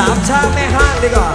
สามชาแม่ห้างดีกว่า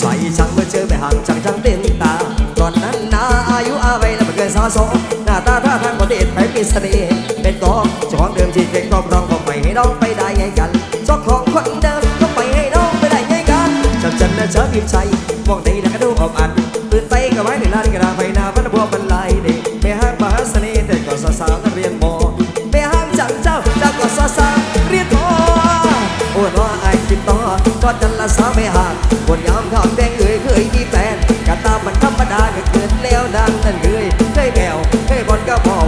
ใส่ช่างเมื่อเจอแม่ห่างจังจังเต้นตาตอนนั้นนาอายุอาไวแล้วมันเกินสาสองหน้าตาท่าทางคนเด็ดไปปิดเสน่ห์เป็นต้องจ้องเดิมที่เป็นรองรองก็ไม่ให้น้องไปได้ไงกันเจ้าของคน ทีใจมองได้แล้ก็ดูออบอันตื่นใจกัไว้ในลานกระดาษใบหน้าพันบัวบรรลัยเด็กไม่ห้างมหาเสน่ห์แต่ก็อนสาวนักเรียนมอแม่ห้างจังเจ้าเจ้ากก่อสาวเรียนมอโอ้น้อไอ้กินต่อก็จันละสาวไม่ห่างบนยามข้าวแดงเอ้ยเคยมีแฟนกะตามันธรรมดาเกิดแล้วนางนั่นเอ้ยเคยแมวเคยบอลก็พอ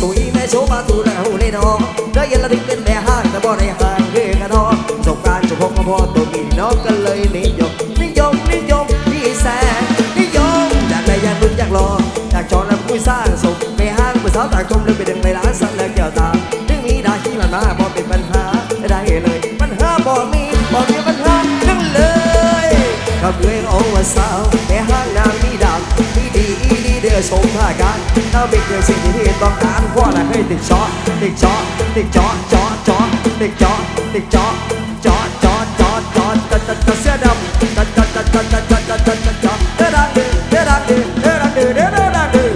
สวยแม่โชว์มาตูนะหูเลน้องได้ยินละดิ้งเป็นแม่ห้างแต่บ่ได้ห่างเรื่กันน้องสงการจะพบกับพ่อตัวมีน้องกันเลยนิยมนิยมนิยมพี่แสนนิยมอยากได้ยากลุ้นอยากรออยากจอนแล้คุยสร้างสมแม่ห้างผู้สาวต่างคมเลยไปดึงในร้านสักแล้วแก้วตามถึงมีดาที่มันมาบ่เป็นปัญหาได้เลยปัญหาบ่มีบ่มีปัญหาทั้งเลยกับเวงโอวัสาวแม่ห้างนางมีดำมีดีดีเดือดสมผ้ากันาเป็นเกิสิ่งที่ต้องการเพาอะไรให้ติดจอติดจอติดจอจอจอติดจอติดจอจอจอจอดจอดจอดจอดเสื้อดำจอดจอดจอดจอดจอดจอดจอดจอดจอดเดรังดือดเดรังดือดเดรังดือดเดรังดือ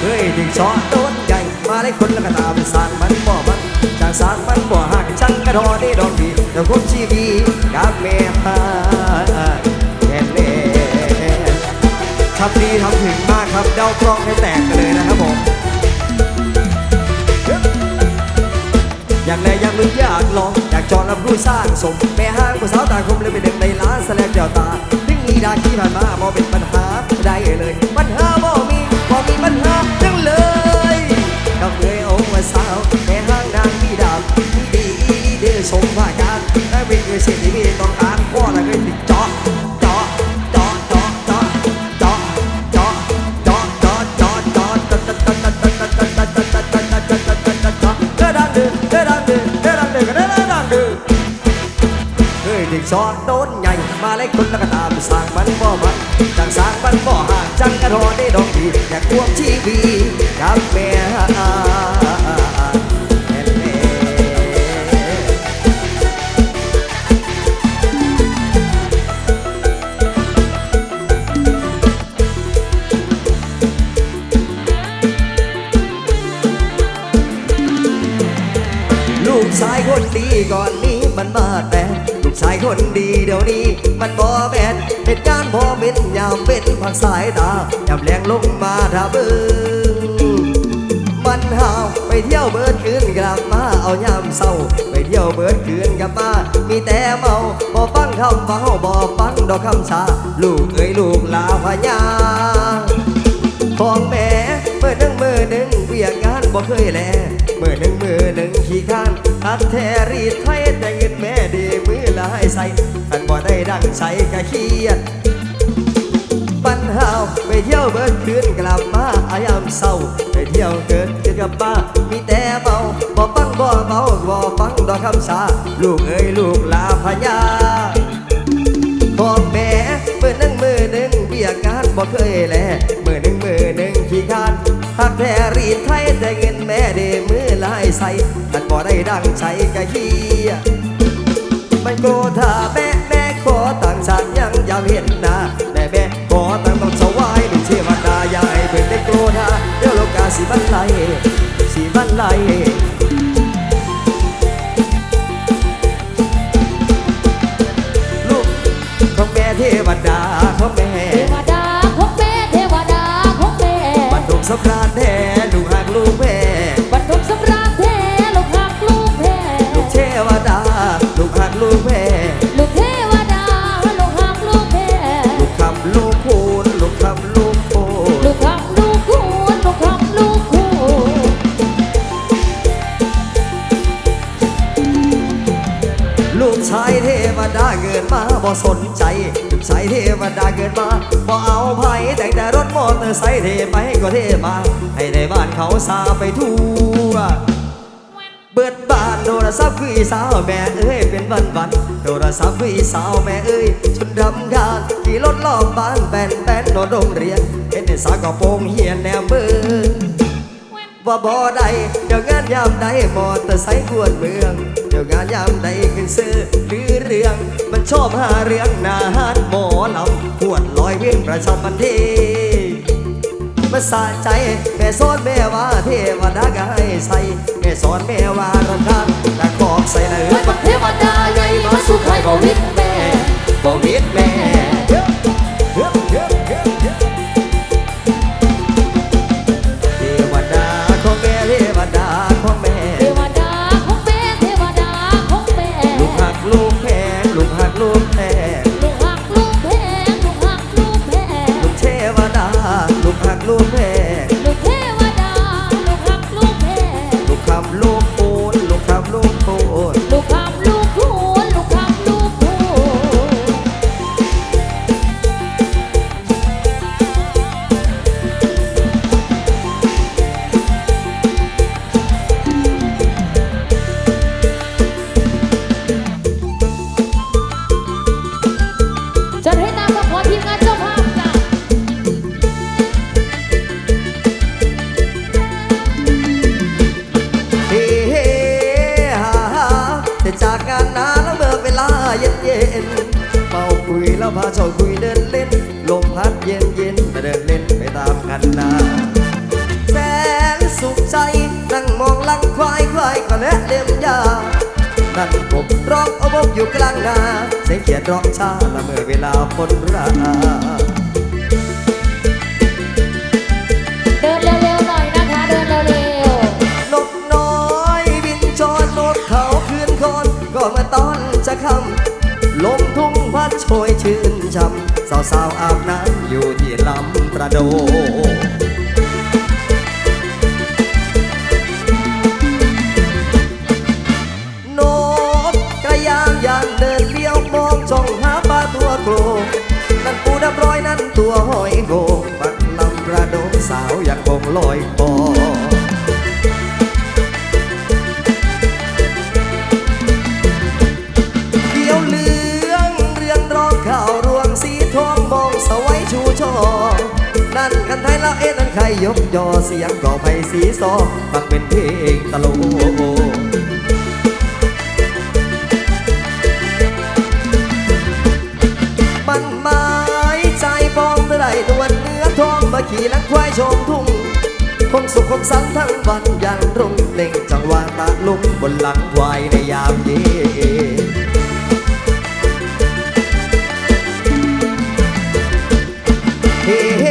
เฮ้ยติดจอดโดนใหญ่มาไดือดนแล้วก็ตามสารอดนบ่มันจากสาดือดบ่หักฉันกระดอดได้ดอดกดีแต่คนชีวีอดบแม่พาแน่แน่ทอดเดือดเดือดเดือดเดือดเดือดเดือดเดือดเดือดเดือดเดือดเดืำถึด ครับเดาคล้องให้แตกกันเลยนะครับผม อยากแลอยากรู้อยากลอง อยากจอดรับรู้สร้างสม แม่ห้างผู้สาวต่างคมเลยไปเด็กในร้านแสลงเดี่ยตาถึงมีดาขี้ผ่านมาบอเป็น ล่างดื้อนโดนใหญ่มาเล็กคนแล้วก็ตามสร้างมันบ่มันจังสร้างมันบ่ห่างจังกระโดดได้ดอกดีอยากควบ ไปเที่ยวเบิดคืนกลับมาเอายามเศร้า ไปเที่ยวเบิดคืนกลับมามีแต่เมาบ่ฟังคำเฝ้าบ่ฟังดอกคำชาลูกเอ้ยลูกลาพญาของแม่เมื่อนึ่งมือหนึ่งเวียงงานบ่เคยแลเมื่อนึ่งมือหนึ่งขี้ข้านอัดแทรีไทยแต่เงินแม่ดีมือละให้ใส่อันบ่ได้ดังใส่กะเคียด ปัญหาไปเที่ยวเบิดคืนกลับมาอายามเศร้าไปเที่ยวเกินคืนกับมามีแต่เมาบ่ฟังบ่เบาบ่ฟังดอกคำสาลูกเอ้ยลูกลาพญาพ่อแม่เมื่อนึงมือหนึ่งเบี้ยงานบ่เคยแลมือหนึ่งมือหนึ่งขี้คานหักแท้รีดไทยแต่เงินแม่เดมือลายใสอันบ่ได้ดังใจกะเฮียมันโกถ้าแม่ สิบันไลสิบันไล บ่สนใจสายเทวดาเกิดมาบ่เอาไผ่แต่งแต่รถมอเตอร์ไซค์เทไปก็เทมา ให้ในบ้านเขาซาไปทั่วเบิดบ้านโทรศัพท์คือสาวแม่เอ้ยเป็นวันวันโทรศัพท์คือสาวแม่เอ้ยจนดำดานขี่รถล้อมบ้านแบนแบนโดนโรงเรียนเห็นในสากระโปรงเฮียนแนมเบอร์ ว่าบ่ได้เดี๋ยวงานยามใดมอเตอร์ไซค์กวนเมือง เดี๋ยวงานยามใดขึ้นซื้อหรือเรื่องมันชอบหาเรื่องหนาหานหมอลำปวดลอยเวียนประชามันเทมาสะใจแม่สอนแม่ว่าเทวดากายใส่แม่สอนแม่ว่ารำคาญตะกอกใส่เนื้อเฮ้ยบักเทวดาใหญ่มาสู่ใครบ่วิทย์แม่บ่มิดแม่ คุยแล้วพาเจ้าคุยเดินเล่น ลมพัดเย็นเย็นมาเดินเล่นไปตามกันนาแสนสุขใจนั่งมองลังควายควายก็และเล่มยานั่นกบร้องอบอกอยู่กลางนาเสียงเขียดร้องชาละเมื่อเวลาฝนรา สาวอาบน้ำอยู่ที่ลำประโดนกกระยางยานเดินเลี้ยวมองจ้องหาปลาตัวโกลนั่นปูดับร้อยนั่นตัวหอยโกงบักลำประโดสาวอยากคงลอย ละเอ็นั่นใครยกยอเสียงก่อไผ่สีซอฟังเป็นเพลงตลกมันหมายใจปองเท่าไรนวลเนื้อทองมาขี่ลังควายชมทุ่งคงสุขคงสันทั้งวันยันรุ่งเล่งจังหวะตาลุกบนหลังควายในยามเย็นเฮ้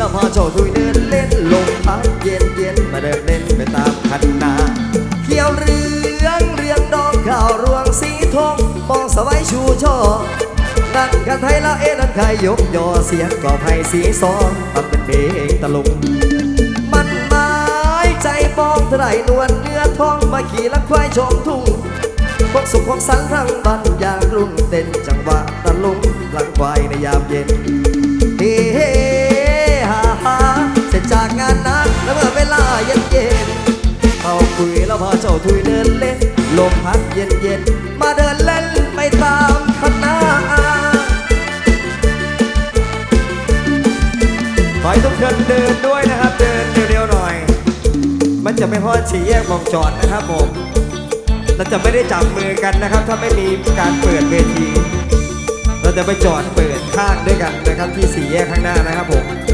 มาคุยแล้วพอเจ้าคุยเดินเล่นลมพัดเย็นเย็นมาเดินเล่นไปตามคันนาเขียวเรืองเรียงดอกข้าวรวงสีทองมองสวัยชูช่อนั่นกันไทยละเอ็นั่นใครยกยอเสียงก่อไผ่สีซองทำเป็นเพลงตะลุงมันหมายใจปองเท่าไรนวลเนื้อทองมาขี่ลักควายชมทุ่งพวกสุขของสันทั้งบันอย่างรุ่งเต้นจังหวะตะลุงหลังควายในยามเย็น แล้วพาเจ้าทุยเดินเล่น ลมพัดเย็นเย็นมาเดินเล่นไปตามคณะขอให้ทุกคนเดินด้วยนะครับ เดินเร็วๆหน่อย มันจะไม่ฮอดสี่แยกมองจอดนะครับผมเราจะไม่ได้จับมือกันนะครับ ถ้าไม่มีการเปิดเวที เราจะไปจอดเปิดข้างด้วยกันนะครับที่สี่แยกข้างหน้านะครับผม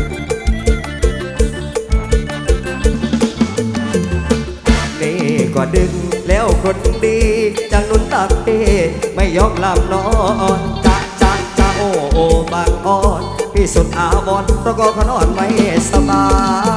คนดีจังนุนตักเอไม่ยอมหลับนอนจ้าจ้าจ้าโอโอบางอ่อนพี่สุดอาวรณ์ตะกอขนอนไม่สบาย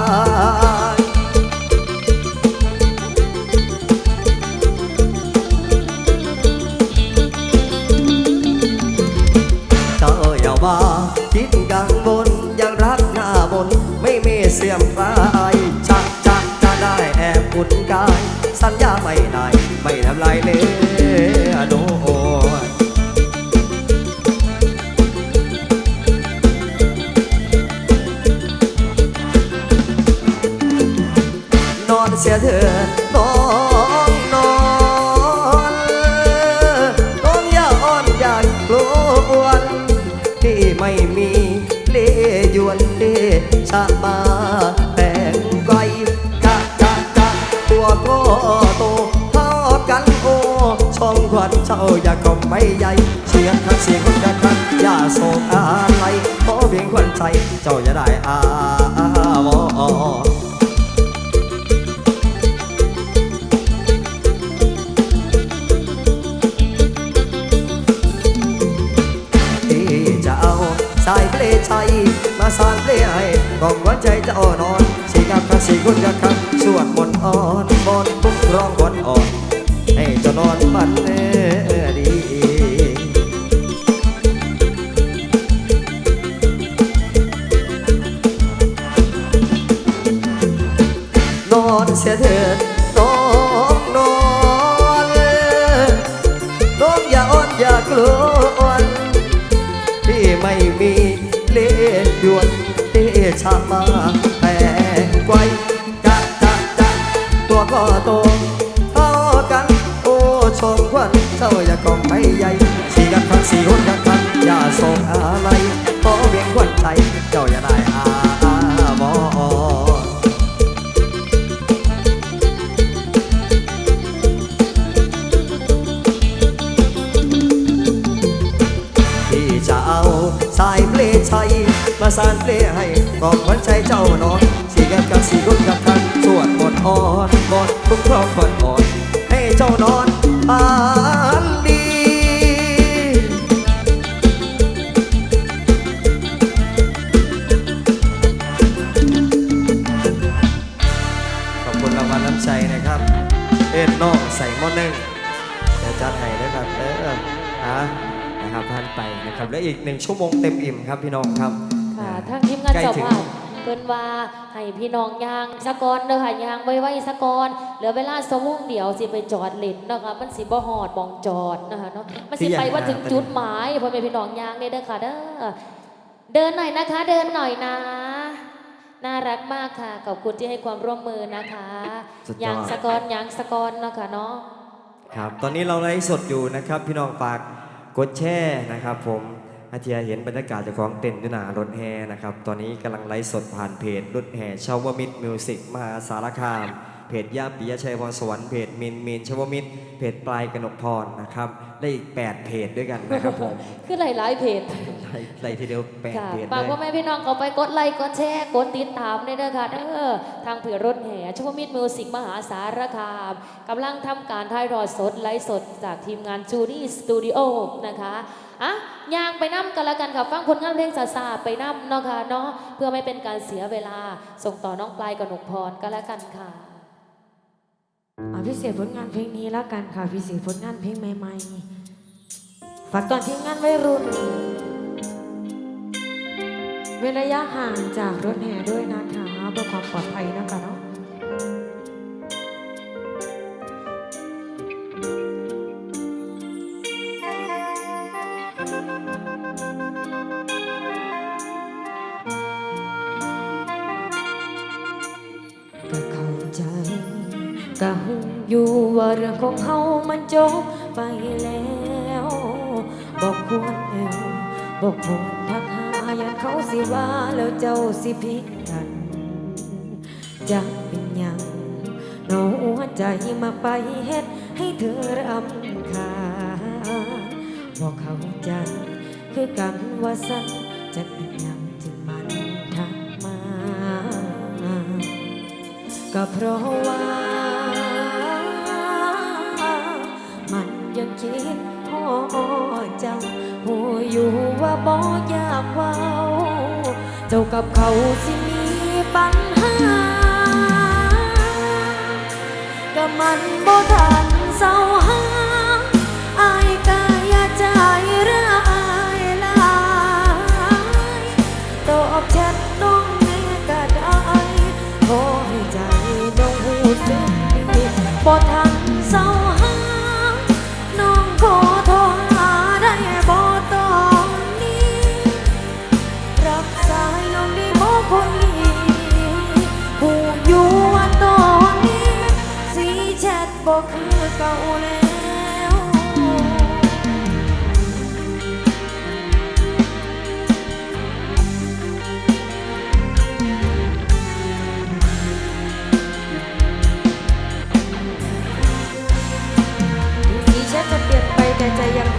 สัญ เจ้าอย่าก็ไม่ใหญ่เสียงคักเสียงคนคักคักอย่าโศกอะไรขอเพียงขวัญใจเจ้าอย่าได้อาวอีเจะเอาสายเพลชัยมาสร้างเพลให้กองหัวใจเจ้านอนสีกับคักสีคุณกับคักสวดมนต์อ่อนบนทุกร้องบนอ่อนให้เจ้านอนฝัน ใหญ่สีกันคันสีคนกันคันอย่าส่งอะไรขอเบียงควันใจเจ้าอย่าได้อาบอที่จะเอาสายเพลงชัยมาสานเพลให้กองหัวใจเจ้านอนสีกันกับสีรุ่นกับทันสวดมนอ่อนบนทุกครอบครอ่อ หม้อนึ่งเดี๋ยวจัดให้นะครับเออฮะนะครับผ่านไปนะครับและอีกหนึ่งชั่วโมงเต็มอิ่มครับพี่น้องครับค่ะทางทีมงานใกล้เจ้าถึงภาพเพิ่นว่าให้พี่น้องยางสะกอนเด้อค่ะยางไว้ไว้สะกอนเหลือเวลาสมงเดียวสิไปจอดเล่นเนาะคะมันสิบ่ฮอดมองจอดนะคะเนาะมันสิไปว่าถึงจุดหมายพ่อแม่พี่น้องยางเด้อเด้อค่ะเด้อเดินหน่อยนะคะ เดินหน่อยนะน่ารักมากค่ะขอบคุณที่ให้ความร่วมมือนะคะสุดยอดยางสะกอนยางสะกอนเนาะค่ะเนาะ ครับ ตอนนี้เราไลฟ์สดอยู่นะครับ พี่น้องฝากกดแชร์นะครับ ผมอาเทียเห็นบรรยากาศจากของเต็นด้วยหนารถแห่นะครับ ตอนนี้กำลังไลฟ์สดผ่านเพจรถแห่ชาวมิตรมิวสิกมหาสารคาม เพจย่าปิยชัยพรสวรรค์เพจมินมินชาวมิตรเพจปลายกนกพรนะครับและอีก 8 เพจด้วยกันนะครับผมคือหลายๆเพจไล่ไล่ทีเดียวแปดค่ะเพจฝากเลยพ่อแม่พี่น้องเขาไปกดไลค์กดแชร์กดติดตามด้วยเด้อค่ะเด้อทางเผื่อรถแห่ชวมิตรมิวสิกมหาสารคามกำลังทำการถ่ายทอดสดไลฟ์สดจากทีมงานจูนี่สตูดิโอนะคะอะยางไปน้ำกันละกันค่ะ ฟังผลงานเพลงซาซาไปน้ำเนาะค่ะเนาะเพื่อไม่เป็นการเสียเวลา ส่งต่อน้องปลายกับหนุกพรก็แล้วกันค่ะอ่า พิเศษผลงานเพลงนี้แล้วกันค่ะพิเศษผลงานเพลงใหม่ๆฝากตอนทีมงานวัยรุ่น เว้นระยะห่างจากรถแห่ด้วยนะคะเพื่อความปลอดภัยนะคะเนาะก็เข้าใจก็หู อยู่ว่าเรื่องของเฮามันจบไปแล้วบอกควรแอวบอกควรทักหาอยากเขาสิว่าแล้วเจ้าสิพิกันจะเป็นยังเน้หัวใจมาไปเฮ็ดให้เธอรำคาญบอกเขาใจคือกันว่าสันจะเป็นยังจึงมันทักมา ก็เพราะว่า คิดพอเจ้าหูอยู่ว่าบ่อยากเว้า เจ้ากับเขาสิมีปัญหาก็มันบ่ทันเศร้าหา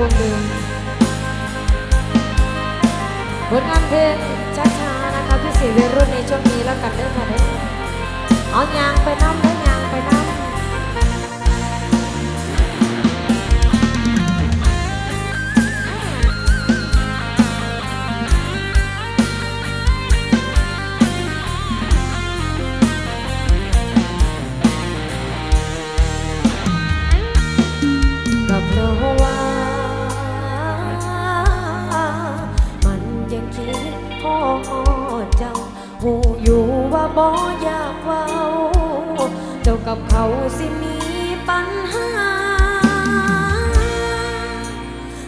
คงเดิมผลงานเพลงช้าๆนะคะพี่สีเวรุ่นในช่วงนี้แล้วกันเด้อค่ะเด้อเอายางไปน้ำเด้อ กับเขาสิมีปัญหา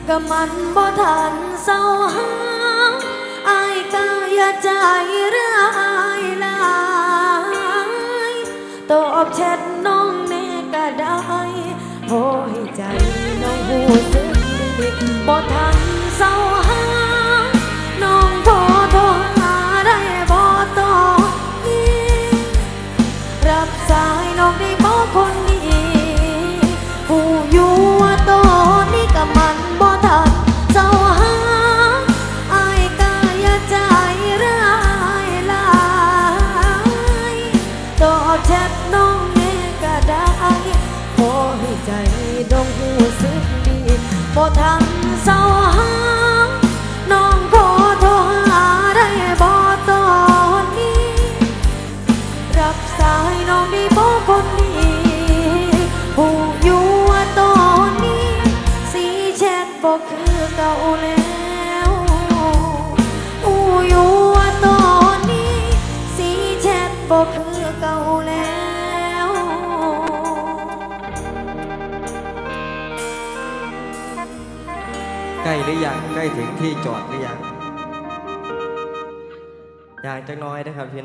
ก็มันบ่ทันเศร้าหาอายก็อย่าใจร้ายลายตอบแชทน้องแน่ก็ได้พอให้ใจน้องหูสึกดีบ่ทัน ที่จอดหรือยังอย่างจังน้อยนะครับพี่